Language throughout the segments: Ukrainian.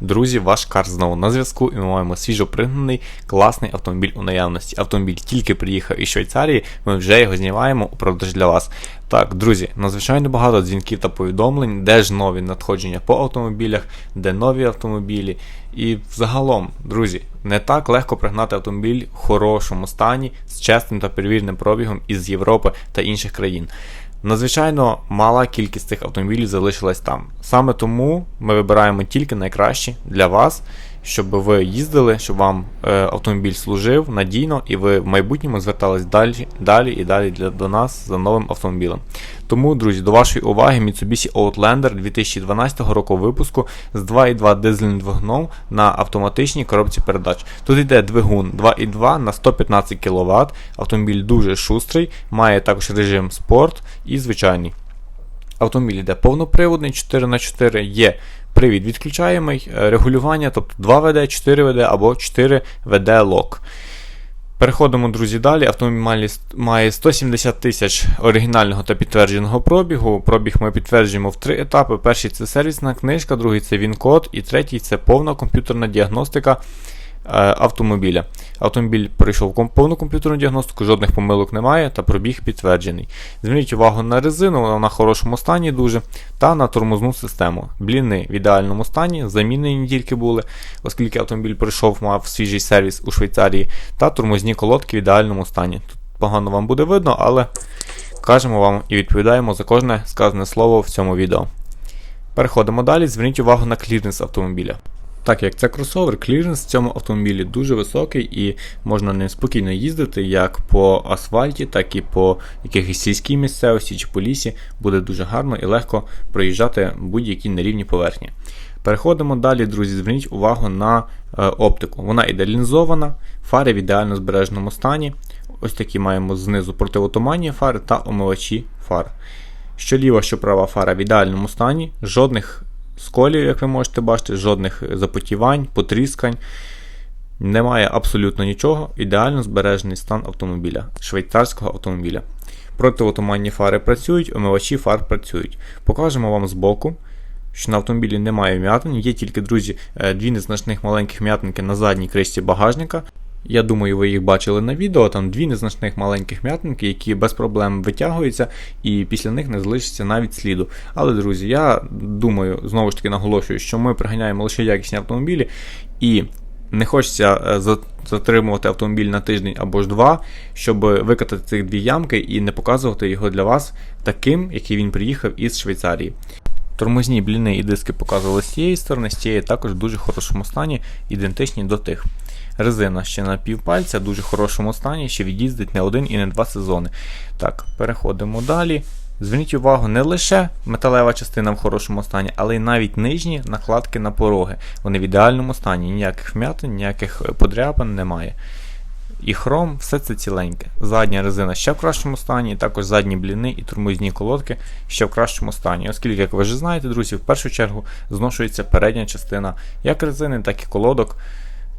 Друзі, ваш кар знову на зв'язку, і ми маємо свіжо пригнаний класний автомобіль у наявності. Автомобіль тільки приїхав із Швейцарії, ми вже його знімаємо у продаж для вас. Так, друзі, надзвичайно багато дзвінків та повідомлень, де ж нові надходження по автомобілях, де нові автомобілі. І загалом, друзі, не так легко пригнати автомобіль в хорошому стані з чесним та перевіреним пробігом із Європи та інших країн. Надзвичайно мала кількість цих автомобілів залишилась там. Саме тому ми вибираємо тільки найкращі для вас, щоб ви їздили, щоб вам е, автомобіль служив надійно і ви в майбутньому звертались далі, далі і далі для, до нас за новим автомобілем. Тому, друзі, до вашої уваги Mitsubishi Outlander 2012 року випуску з 2.2 дизельним двигуном на автоматичній коробці передач. Тут йде двигун 2.2 на 115 кВт. Автомобіль дуже шустрий, має також режим спорт і звичайний. Автомобіль йде повноприводний 4х4, є привід відключаємий, е, регулювання, тобто 2 ВД, 4 ВД або 4 ВД лок. Переходимо, друзі, далі. Автомобіль має 170 тисяч оригінального та підтвердженого пробігу. Пробіг ми підтверджуємо в три етапи. Перший це сервісна книжка, другий це він-код, і третій це повна комп'ютерна діагностика автомобіля. Автомобіль пройшов повну комп'ютерну діагностику, жодних помилок немає та пробіг підтверджений. Зверніть увагу на резину, вона на хорошому стані дуже, та на тормозну систему. Бліни в ідеальному стані, замінені тільки були, оскільки автомобіль пройшов, мав свіжий сервіс у Швейцарії, та тормозні колодки в ідеальному стані. Тут погано вам буде видно, але кажемо вам і відповідаємо за кожне сказане слово в цьому відео. Переходимо далі, зверніть увагу на кліренс автомобіля. Так як це кросовер, кліренс в цьому автомобілі дуже високий і можна ним спокійно їздити як по асфальті, так і по якихось сільській місцевості чи по лісі. Буде дуже гарно і легко проїжджати будь-які нерівні поверхні. Переходимо далі, друзі, зверніть увагу на е, оптику. Вона іде лінзована, фари в ідеально збереженому стані. Ось такі маємо знизу противотуманні фари та омивачі фар. Що ліва, що права фара в ідеальному стані, жодних сколів, як ви можете бачити, жодних запотівань, потріскань. Немає абсолютно нічого. Ідеально збережений стан автомобіля, швейцарського автомобіля. Протиотуманні фари працюють, омивачі фар працюють. Покажемо вам збоку, що на автомобілі немає вм'ятин, є тільки, друзі, е, дві незначних маленьких м'ятинки на задній кришці багажника. Я думаю, ви їх бачили на відео. Там дві незначних маленьких м'ятинки, які без проблем витягуються, і після них не залишиться навіть сліду. Але, друзі, я думаю, знову ж таки наголошую, що ми приганяємо лише якісні автомобілі, і не хочеться е, затримувати автомобіль на тиждень або ж два, щоб викатати цих дві ямки і не показувати його для вас таким, який він приїхав із Швейцарії. Тормозні бліни і диски показували з цієї сторони, з цієї також в дуже хорошому стані, ідентичні до тих. Резина ще на півпальця, дуже хорошому стані, ще від'їздить не один і не два сезони. Так, переходимо далі. Зверніть увагу, не лише металева частина в хорошому стані, але й навіть нижні накладки на пороги. Вони в ідеальному стані, ніяких вмятин, ніяких подряпин немає. І хром, все це ціленьке. Задня резина ще в кращому стані, також задні бліни і тормозні колодки ще в кращому стані. Оскільки, як ви вже знаєте, друзі, в першу чергу зношується передня частина як резини, так і колодок.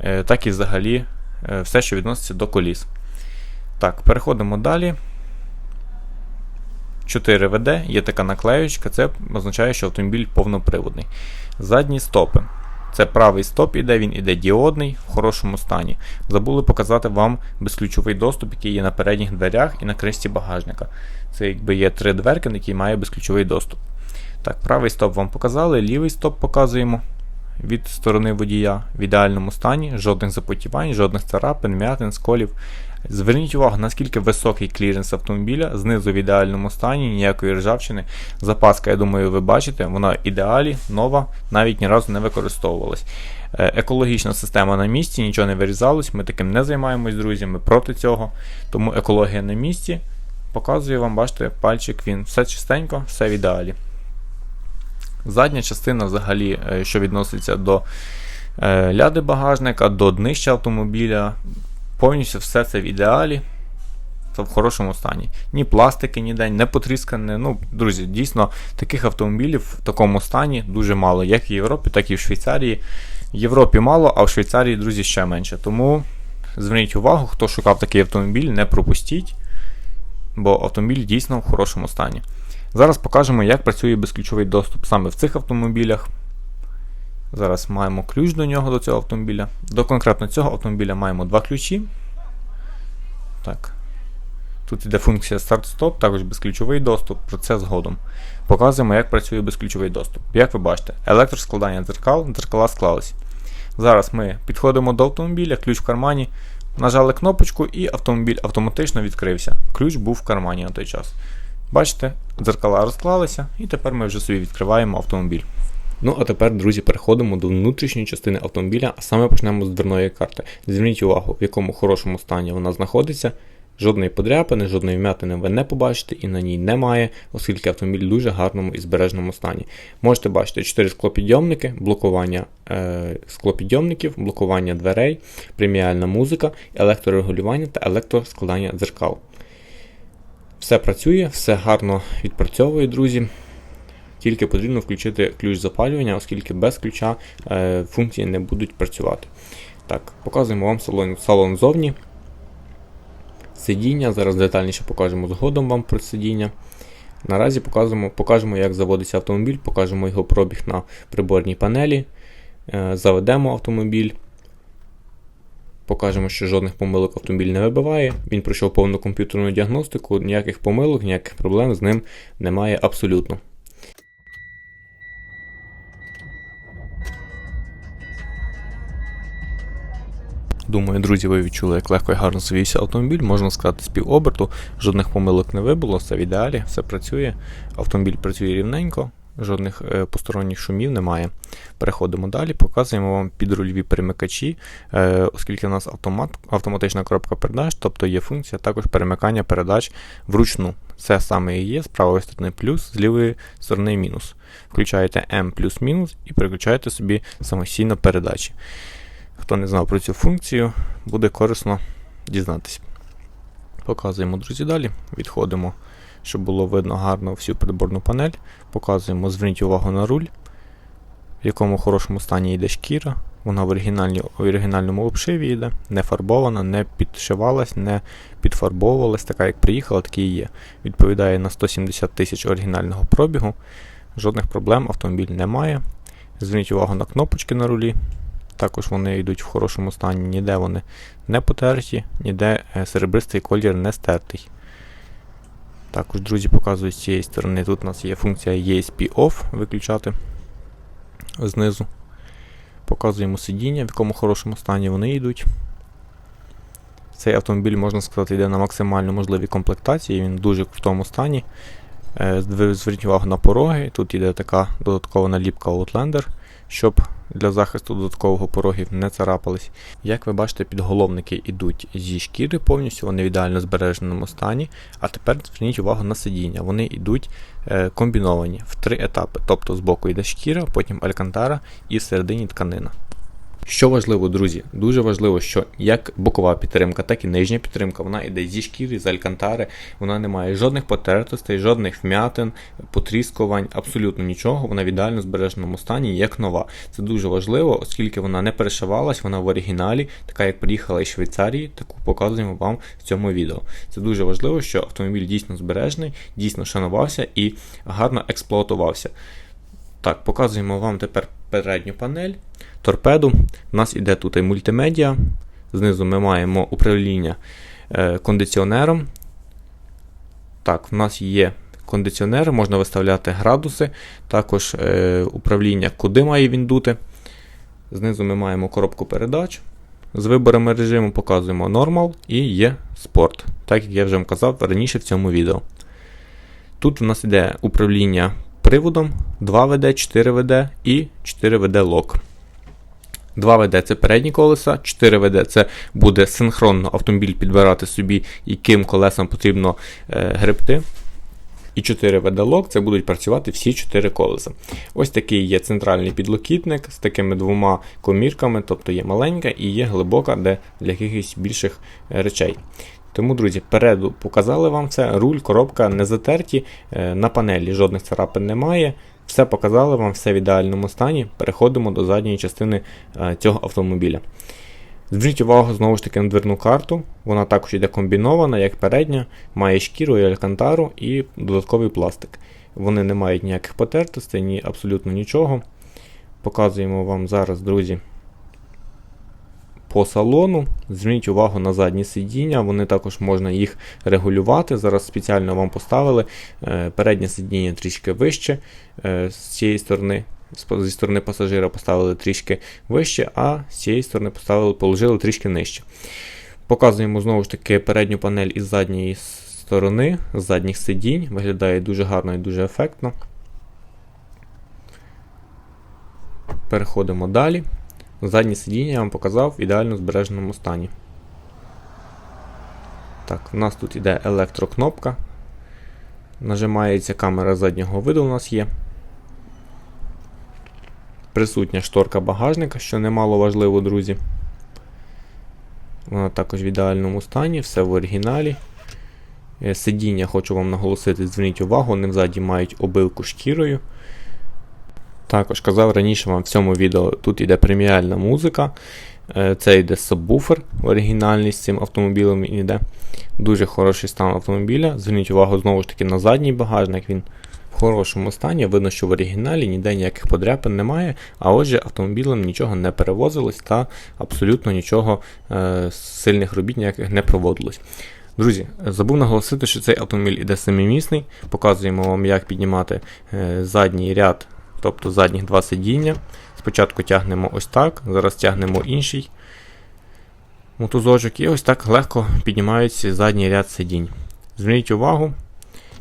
Е, так і взагалі е, все, що відноситься до коліс. Так, переходимо далі. 4 ВД, є така наклеючка, це означає, що автомобіль повноприводний. Задні стопи. Це правий стоп іде, він іде діодний в хорошому стані. Забули показати вам безключовий доступ, який є на передніх дверях і на кришці багажника. Це якби є три дверки, на які має безключовий доступ. Так, правий стоп вам показали, лівий стоп показуємо від сторони водія в ідеальному стані, жодних запотівань, жодних царапин, м'ятин, сколів. Зверніть увагу, наскільки високий кліренс автомобіля, знизу в ідеальному стані, ніякої ржавчини. Запаска, я думаю, ви бачите, вона ідеалі, нова, навіть ні разу не використовувалась. Е, екологічна система на місці, нічого не вирізалось, ми таким не займаємось, друзі, ми проти цього. Тому екологія на місці. Показую вам, бачите, пальчик, він все чистенько, все в ідеалі. Задня частина, взагалі, е, що відноситься до е, ляди багажника, до днища автомобіля, повністю все це в ідеалі. В хорошому стані. Ні пластики, ніде, не потріскане. Ну, Друзі, дійсно, таких автомобілів в такому стані дуже мало, як в Європі, так і в Швейцарії. В Європі мало, а в Швейцарії, друзі, ще менше. Тому зверніть увагу, хто шукав такий автомобіль, не пропустіть, бо автомобіль дійсно в хорошому стані. Зараз покажемо, як працює безключовий доступ саме в цих автомобілях. Зараз маємо ключ до нього, до цього автомобіля. До конкретно цього автомобіля маємо два ключі. Так. Тут йде функція старт-стоп, також безключовий доступ, про це згодом. Показуємо, як працює безключовий доступ. Як ви бачите, електроскладання дзеркал, дзеркала склались. Зараз ми підходимо до автомобіля, ключ в кармані, нажали кнопочку і автомобіль автоматично відкрився. Ключ був в кармані на той час. Бачите, дзеркала розклалися, і тепер ми вже собі відкриваємо автомобіль. Ну, а тепер, друзі, переходимо до внутрішньої частини автомобіля, а саме почнемо з дверної карти. Зверніть увагу, в якому хорошому стані вона знаходиться. Жодної подряпини, жодної вмятини ви не побачите і на ній немає, оскільки автомобіль в дуже гарному і збережному стані. Можете бачити 4 склопідйомники, блокування е, склопідйомників, блокування дверей, преміальна музика, електрорегулювання та електроскладання дзеркал. Все працює, все гарно відпрацьовує, друзі. Тільки потрібно включити ключ запалювання, оскільки без ключа е, функції не будуть працювати. Так, показуємо вам салон, салон зовні. Сидіння, зараз детальніше покажемо згодом вам про сидіння. Наразі покажемо, покажемо, як заводиться автомобіль, покажемо його пробіг на приборній панелі. Е, Заведемо автомобіль. Покажемо, що жодних помилок автомобіль не вибиває. Він пройшов повну комп'ютерну діагностику, ніяких помилок, ніяких проблем з ним немає абсолютно. Думаю, друзі, ви відчули, як легко і гарно завівся автомобіль. Можна сказати, з півоберту, жодних помилок не вибуло, все в ідеалі, все працює. Автомобіль працює рівненько, жодних е, посторонніх шумів немає. Переходимо далі, показуємо вам підрульові перемикачі, е, оскільки у нас автомат, автоматична коробка передач, тобто є функція також перемикання передач вручну. Це саме і є з правої сторони плюс, з лівої сторони мінус. Включаєте М плюс-мінус і переключаєте собі самостійно передачі. Хто не знав про цю функцію, буде корисно дізнатися. Показуємо, друзі, далі. Відходимо, щоб було видно гарно всю приборну панель. Показуємо, зверніть увагу на руль, в якому хорошому стані йде шкіра. Вона в, оригінальному обшиві йде, не фарбована, не підшивалась, не підфарбовувалась, така як приїхала, так і є. Відповідає на 170 тисяч оригінального пробігу. Жодних проблем автомобіль не має. Зверніть увагу на кнопочки на рулі. Також вони йдуть в хорошому стані, ніде вони не потерті, ніде е, серебристий колір не стертий. Також, друзі, показую з цієї сторони. Тут у нас є функція ESP Off виключати знизу. Показуємо сидіння, в якому хорошому стані вони йдуть. Цей автомобіль, можна сказати, йде на максимально можливій комплектації, він дуже в тому стані. Е, зверніть увагу на пороги. Тут йде така додаткова наліпка Outlander, щоб для захисту додаткового порогів не царапались. Як ви бачите, підголовники йдуть зі шкіри повністю, вони в ідеально збереженому стані. А тепер зверніть увагу на сидіння. Вони йдуть е, комбіновані в три етапи. Тобто збоку йде шкіра, потім алькантара і всередині тканина. Що важливо, друзі, дуже важливо, що як бокова підтримка, так і нижня підтримка, вона йде зі шкіри, з алькантари, вона не має жодних потертостей, жодних вмятин, потріскувань, абсолютно нічого. Вона в ідеально збереженому стані, як нова. Це дуже важливо, оскільки вона не перешивалась, вона в оригіналі, така як приїхала із Швейцарії, таку показуємо вам в цьому відео. Це дуже важливо, що автомобіль дійсно збережений, дійсно шанувався і гарно експлуатувався. Так, показуємо вам тепер передню панель. Торпеду. У нас іде тут і мультимедіа. Знизу ми маємо управління е, кондиціонером. Так, в нас є кондиціонер, можна виставляти градуси, також е, управління, куди має він дути. Знизу ми маємо коробку передач. З виборами режиму показуємо Normal і є Sport, так як я вже казав раніше в цьому відео. Тут у нас йде управління приводом, 2 ВД, 4 ВД і 4 ВД лок. 2 ВД це передні колеса, 4 ВД це буде синхронно автомобіль підбирати собі, яким колесам потрібно е, гребти. І 4 ВД-лок це будуть працювати всі 4 колеса. Ось такий є центральний підлокітник з такими двома комірками, тобто є маленька і є глибока де для якихось більших е, речей. Тому, друзі, переду показали вам це. Руль, коробка не затерті, е, на панелі жодних царапин немає. Все показали вам, все в ідеальному стані. Переходимо до задньої частини е, цього автомобіля. Зверніть увагу знову ж таки на дверну карту. Вона також йде комбінована, як передня, має шкіру і алькантару і додатковий пластик. Вони не мають ніяких потертостей, ні абсолютно нічого. Показуємо вам зараз, друзі, по салону. Зверніть увагу на задні сидіння, вони також можна їх регулювати. Зараз спеціально вам поставили е, переднє сидіння трішки вище е, з цієї сторони. Зі сторони пасажира поставили трішки вище, а з цієї сторони поставили, положили трішки нижче. Показуємо знову ж таки передню панель із задньої сторони, з задніх сидінь. Виглядає дуже гарно і дуже ефектно. Переходимо далі. Заднє сидіння я вам показав в ідеально збереженому стані. Так, у нас тут іде електрокнопка. Нажимається камера заднього виду у нас є. Присутня шторка багажника, що немало важливо, друзі. Вона також в ідеальному стані, все в оригіналі. Е, Сидіння, хочу вам наголосити, зверніть увагу, вони взаді мають обилку шкірою. Також казав раніше вам в цьому відео, тут йде преміальна музика. Е, Це йде сабвуфер оригінальний з цим автомобілем йде. Дуже хороший стан автомобіля. Зверніть увагу знову ж таки на задній багажник. Він в хорошому стані. Видно, що в оригіналі ніде ніяких подряпин немає. А отже, автомобілем нічого не перевозилось та абсолютно нічого е, сильних робіт ніяких не проводилось. Друзі, забув наголосити, що цей автомобіль іде семимісний. Показуємо вам, як піднімати е, задній ряд, тобто задніх два сидіння. Спочатку тягнемо ось так, зараз тягнемо інший мотузочок і ось так легко піднімається задній ряд сидінь. Зверніть увагу,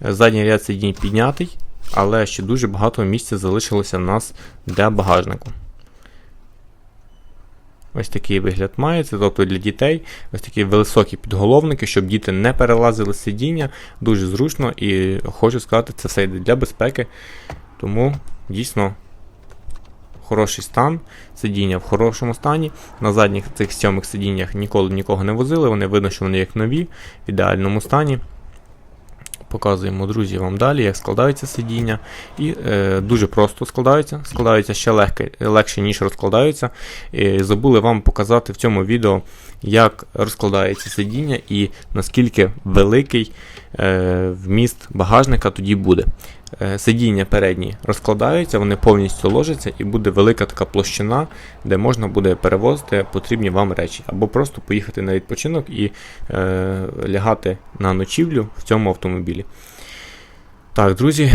задній ряд сидінь піднятий, але ще дуже багато місця залишилося в нас для багажнику. Ось такий вигляд мається, тобто для дітей ось такі високі підголовники, щоб діти не перелазили сидіння, дуже зручно і хочу сказати, це все йде для безпеки. Тому дійсно хороший стан, сидіння в хорошому стані. На задніх цих сьомих сидіннях ніколи нікого не возили, вони видно, що вони як нові, в ідеальному стані. Показуємо, друзі, вам далі, як складаються сидіння. І е, дуже просто складаються. Складаються ще легке, легше, ніж розкладаються. І забули вам показати в цьому відео, як розкладається сидіння і наскільки великий вміст багажника тоді буде. Е, Сидіння передні розкладаються, вони повністю ложаться, і буде велика така площина, де можна буде перевозити потрібні вам речі, або просто поїхати на відпочинок і е, лягати на ночівлю в цьому автомобілі. Так, друзі,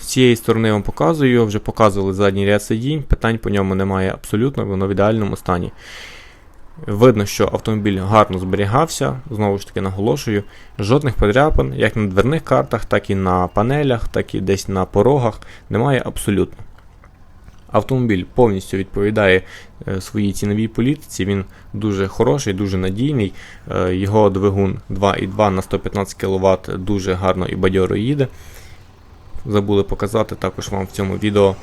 з цієї сторони я вам показую, вже показували задній ряд сидінь, питань по ньому немає абсолютно, воно в ідеальному стані. Видно, що автомобіль гарно зберігався, знову ж таки наголошую, жодних подряпин, як на дверних картах, так і на панелях, так і десь на порогах немає абсолютно. Автомобіль повністю відповідає е, своїй ціновій політиці, він дуже хороший, дуже надійний. Е, Його двигун 2,2 на 115 кВт дуже гарно і бадьоро їде. Забули показати також вам в цьому відео.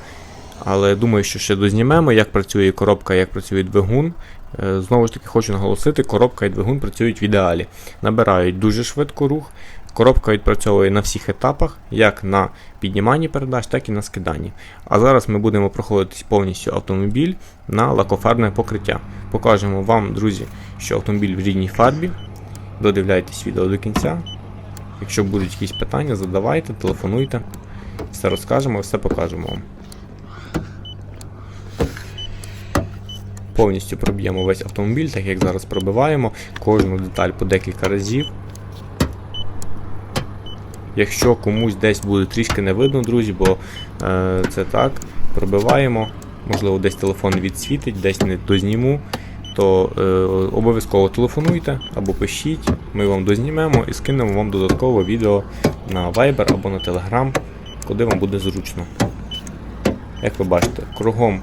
Але думаю, що ще дознімемо, як працює коробка, як працює двигун. Е, Знову ж таки, хочу наголосити, коробка і двигун працюють в ідеалі. Набирають дуже швидко рух. Коробка відпрацьовує на всіх етапах, як на підніманні передач, так і на скиданні. А зараз ми будемо проходити повністю автомобіль на лакофарбне покриття. Покажемо вам, друзі, що автомобіль в рідній фарбі. Додивляйтесь відео до кінця. Якщо будуть якісь питання, задавайте, телефонуйте. Все розкажемо, все покажемо вам. Повністю проб'ємо весь автомобіль, так як зараз пробиваємо кожну деталь по декілька разів. Якщо комусь десь буде трішки не видно, друзі, бо е, це так, пробиваємо, можливо, десь телефон відсвітить, десь не дозніму, то е, обов'язково телефонуйте або пишіть, ми вам дознімемо і скинемо вам додаткове відео на Viber або на Telegram, куди вам буде зручно. Як ви бачите, кругом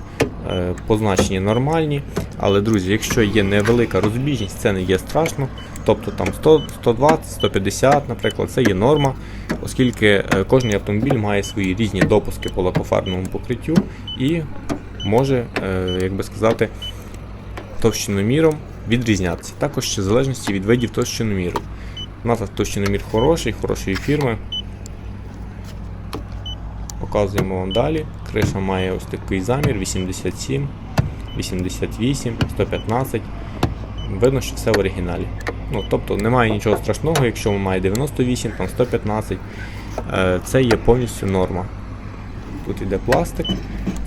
е, позначення нормальні, але, друзі, якщо є невелика розбіжність, це не є страшно. Тобто там 100, 120, 150, наприклад, це є норма, оскільки е, кожен автомобіль має свої різні допуски по лакофарбному покриттю і може, е, як би сказати, товщиноміром відрізнятися. Також ще в залежності від видів товщиноміру. У нас товщиномір хороший, хорошої фірми. Показуємо вам далі. Криша має ось такий замір 87, 88, 115. Видно, що все в оригіналі. Ну, Тобто немає нічого страшного, якщо має 98, там 115. Е, Це є повністю норма. Тут іде пластик,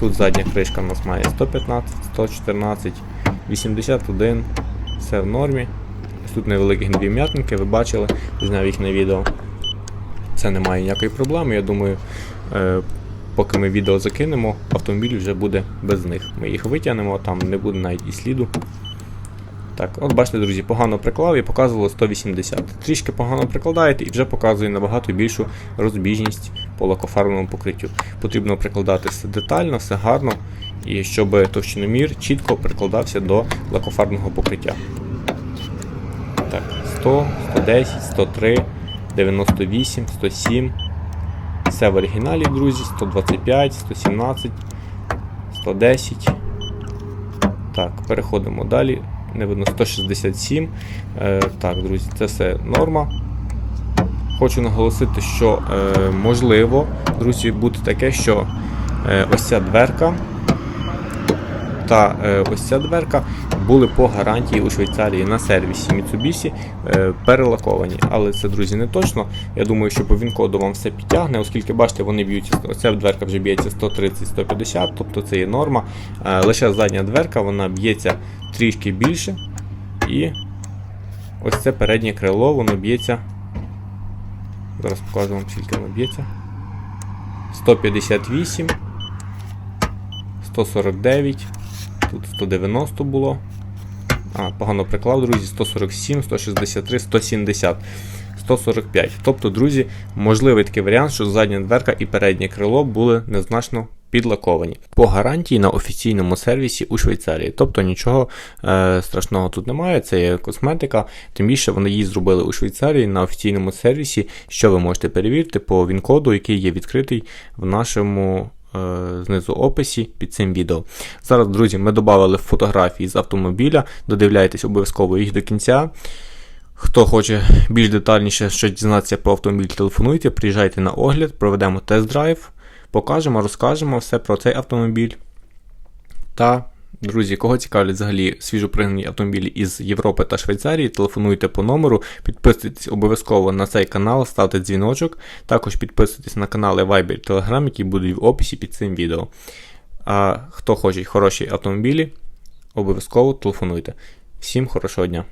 Тут задня кришка у нас має 115, 114, 81, все в нормі. Тут невеликих дві м'ятинки, ви бачили, зняв їх на відео. Це немає ніякої проблеми. Я думаю, поки ми відео закинемо, автомобіль вже буде без них. Ми їх витягнемо, там не буде навіть і сліду. Так, от бачите, друзі, погано приклав і показувало 180. Трішки погано прикладаєте і вже показує набагато більшу розбіжність по лакофарбовому покриттю. Потрібно прикладати все детально, все гарно, і щоб товщиномір чітко прикладався до лакофарбного покриття. Так, 100, 110, 103, 98, 107. Все в оригіналі, друзі, 125, 117, 110. Так, переходимо далі. Не видно 167. Е, так, друзі, це все норма. Хочу наголосити, що е, можливо, друзі, бути таке, що е, ось ця дверка та е, ось ця дверка були по гарантії у Швейцарії на сервісі Mitsubishi е, перелаковані. Але це, друзі, не точно. Я думаю, що по він-коду вам все підтягне, оскільки бачите, вони б'ються. Ця дверка вже б'ється 130-150, тобто це є норма. Е, лише задня дверка вона б'ється трішки більше. І ось це переднє крило, воно б'ється. Зараз покажу вам, скільки воно б'ється. 158, 149, тут 190 було. А, погано приклав, друзі, 147, 163, 170, 145. Тобто, друзі, можливий такий варіант, що задня дверка і переднє крило були незначно підлаковані. По гарантії на офіційному сервісі у Швейцарії. Тобто нічого е, страшного тут немає, це є косметика. Тим більше вони її зробили у Швейцарії на офіційному сервісі, що ви можете перевірити по він-коду, який є відкритий в нашому. Е, Знизу описі під цим відео. Зараз, друзі, ми додали фотографії з автомобіля. Додивляйтесь обов'язково їх до кінця. Хто хоче більш детальніше щось дізнатися про автомобіль, телефонуйте, приїжджайте на огляд, проведемо тест-драйв, покажемо, розкажемо все про цей автомобіль. Та, друзі, кого цікавлять взагалі свіжопригнані автомобілі із Європи та Швейцарії, телефонуйте по номеру, підписуйтесь обов'язково на цей канал, ставте дзвіночок. Також підписуйтесь на канали Viber Telegram, які будуть в описі під цим відео. А хто хоче хороші автомобілі, обов'язково телефонуйте. Всім хорошого дня!